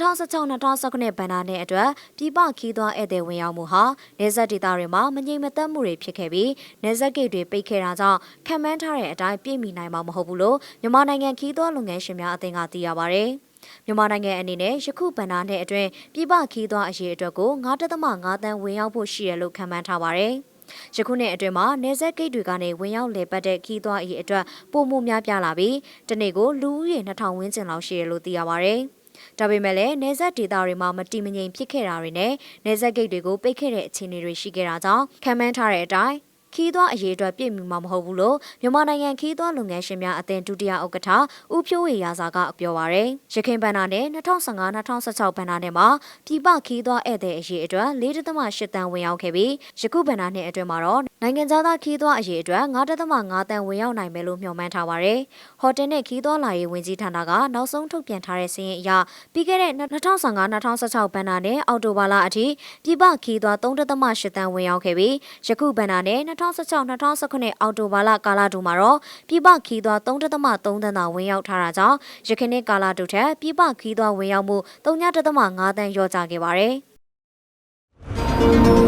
2016-2019ဘဏ္ဍာနှစ်အတွက်ပြည်ပခီးသွွားဧည့်သည်ဝင်ရောက်မှုဟာနေဆက်ဒေသတွေမှာမငြိမ်မသက်မှုတွေဖြစ်ခဲ့ပြီးနေဆက်ဂိတ်တွေပိတ်ခဲ့တာကြောင့်ခံမှန်းထားတဲ့အတိုင်းပြည့်မီနိုင်မှာမဟုတ်ဘူးလို့မြန်မာနိုင်ငံခီးသွွားလုပ်ငန်းရှင်များအသင်းကသိရပါဗျ။မြန်မာနိုင်ငံအနေနဲ့ယခုဗန္ဒာနှစ်အတွင်းပြည်ပခီးသွွားအရေးအတွက်ကို9.5တန်းဝင်ရောက်ဖို့ရှိရလို့ခန့်မှန်းထားပါတယ်။ယခုနှစ်အတွင်းမှာနေဆက်ဂိတ်တွေကနေဝင်ရောက်လည်ပတ်တဲ့ခီးသွွားအရေးအတွက်ပုံမှုများပြားလာပြီးတနေ့ကိုလူဦးရေ2000ဝန်းကျင်လောက်ရှိရလို့သိရပါတယ်။ ဒါပေမဲ့လည်းနေဆက်ဒေသတွေမှာမတိမငြိမ်ဖြစ်ခဲ့တာတွေနဲ့နေဆက်ဂိတ်တွေကိုပိတ်ခဲ့တဲ့အခြေအနေတွေရှိခဲ့တာကြောင့်ခံမှန်းထားတဲ့အတိုင်း ခီးသွွားအရေးအတွက်ပြည့်မီမှာမဟုတ်ဘူးလို့မြန်မာနိုင်ငံခီးသွွားလုပ်ငန်းရှင်များအသင်းဒုတိယဥက္ကဋ္ဌဦးဖြိုးဝေရာစာကပြောပါရယ်ရခိုင်ဘဏ္ဍာနဲ့2015-2016ဘဏ္ဍာနဲ့မှာပြည်ပခီးသွွားဧည့်သည်အရေးအတွက်4.8တန်းဝင်ရောက်ခဲ့ပြီးယခုဘဏ္ဍာနှစ်အတွင်းမှာတော့နိုင်ငံသားခီးသွွားအရေးအတွက်9.5တန်းဝင်ရောက်နိုင်မယ်လို့မျှော်မှန်းထားပါရယ်ဟိုတယ်နဲ့ခီးသွွားလာရေးဝန်ကြီးဌာနကနောက်ဆုံးထုတ်ပြန်ထားတဲ့စာရင်းအရပြီးခဲ့တဲ့2015-2016ဘဏ္ဍာနဲ့အောက်တိုဘာလအထိပြည်ပခီးသွွား3.8တန်းဝင်ရောက်ခဲ့ပြီးယခုဘဏ္ဍာနဲ့2016-2019အောက်တိုဘာလကာလတူမှာတော့ပြည်ပခီးသွွား3.3တန်းသာဝင်ရောက်ထားတာကြောင့်ယခုနှစ်ကာလတူထက်ပြည်ပခီးသွွားဝင်ရောက်မှု3.5တန်းလျော့ကျခဲ့ပါတယ်။